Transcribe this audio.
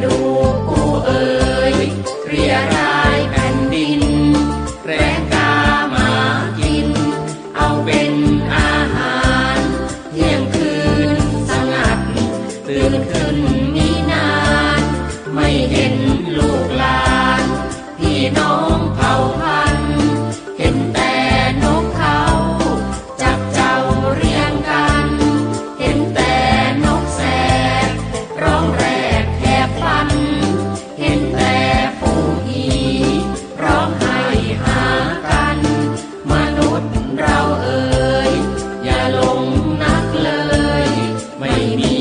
Manuel. นักเลย ไม่มี